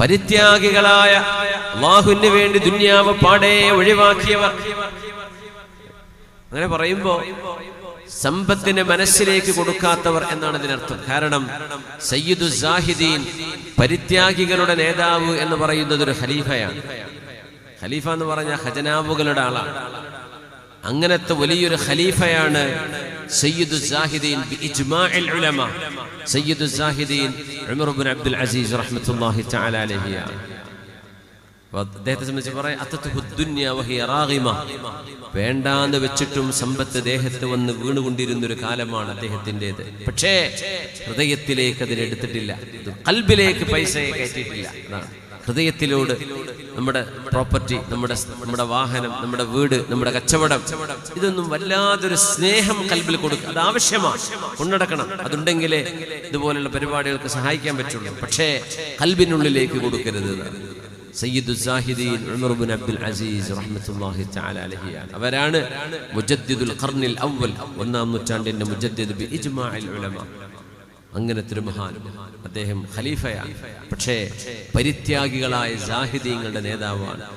പരിത്യാഗികളായ അള്ളാഹുവിന് വേണ്ടി ദുന്യാവ് പാടെ ഒഴിവാക്കിയവർ. അങ്ങനെ പറയുമ്പോ സമ്പത്തിന് മനസ്സിലേക്ക് കൊടുക്കാത്തവർ എന്നാണ് ഇതിനർത്ഥം. കാരണം സയ്യിദു സാഹിദീൻ പരിത്യാഗികളുടെ നേതാവ് എന്ന് പറയുന്നത് ഒരു ഖലീഫയാണ്. ഖലീഫ എന്ന് പറഞ്ഞ ഖജനാവുകളുടെ ആളാണ്. അങ്ങനത്തെ വലിയൊരു ഖലീഫയാണ് ഉലമ. ഉമർ അബ്ദുൽ അസീസ് റഹ്മത്തുള്ളാഹി തആല വേണ്ടാന്ന് വെച്ചിട്ടും സമ്പത്ത് ദേഹത്ത് വന്ന് വീണുകൊണ്ടിരുന്ന ഒരു കാലമാണ് അദ്ദേഹത്തിന്റെത്. പക്ഷേ ഹൃദയത്തിലേക്ക് അതിനെടുത്തിട്ടില്ല. കൽബിലേക്ക് പൈസയെ കയറ്റിയിട്ടില്ല. അതാണ്. ഹൃദയത്തിലോട് നമ്മുടെ പ്രോപ്പർട്ടി നമ്മുടെ നമ്മുടെ വാഹനം നമ്മുടെ വീട് നമ്മുടെ കച്ചവടം ഇതൊന്നും വല്ലാതൊരു സ്നേഹം കൽബിൽ കൊടുക്കുക അത് ആവശ്യമാണ്. കൊണ്ടടക്കണം. അതുണ്ടെങ്കിലേ ഇതുപോലുള്ള പരിപാടികൾക്ക് സഹായിക്കാൻ പറ്റുള്ളൂ. പക്ഷേ കൽബിനുള്ളിലേക്ക് കൊടുക്കരുത് അബ്ദുൽ അസീസ് റഹ്മത്തുള്ളാഹി തആല അലൈഹിയാണ് അവരാണ് മുജദ്ദിദുൽ ഖർനിൽ ഒന്നാം നൂറ്റാണ്ടിന്റെ മുജദ്ദിദ് ഉലമ. അങ്ങനത്തെ ഒരു മഹാൻ അദ്ദേഹം ഖലീഫയാണ്. പക്ഷേ പരിത്യാഗികളായ സാഹിദീങ്ങളുടെ നേതാവാണ്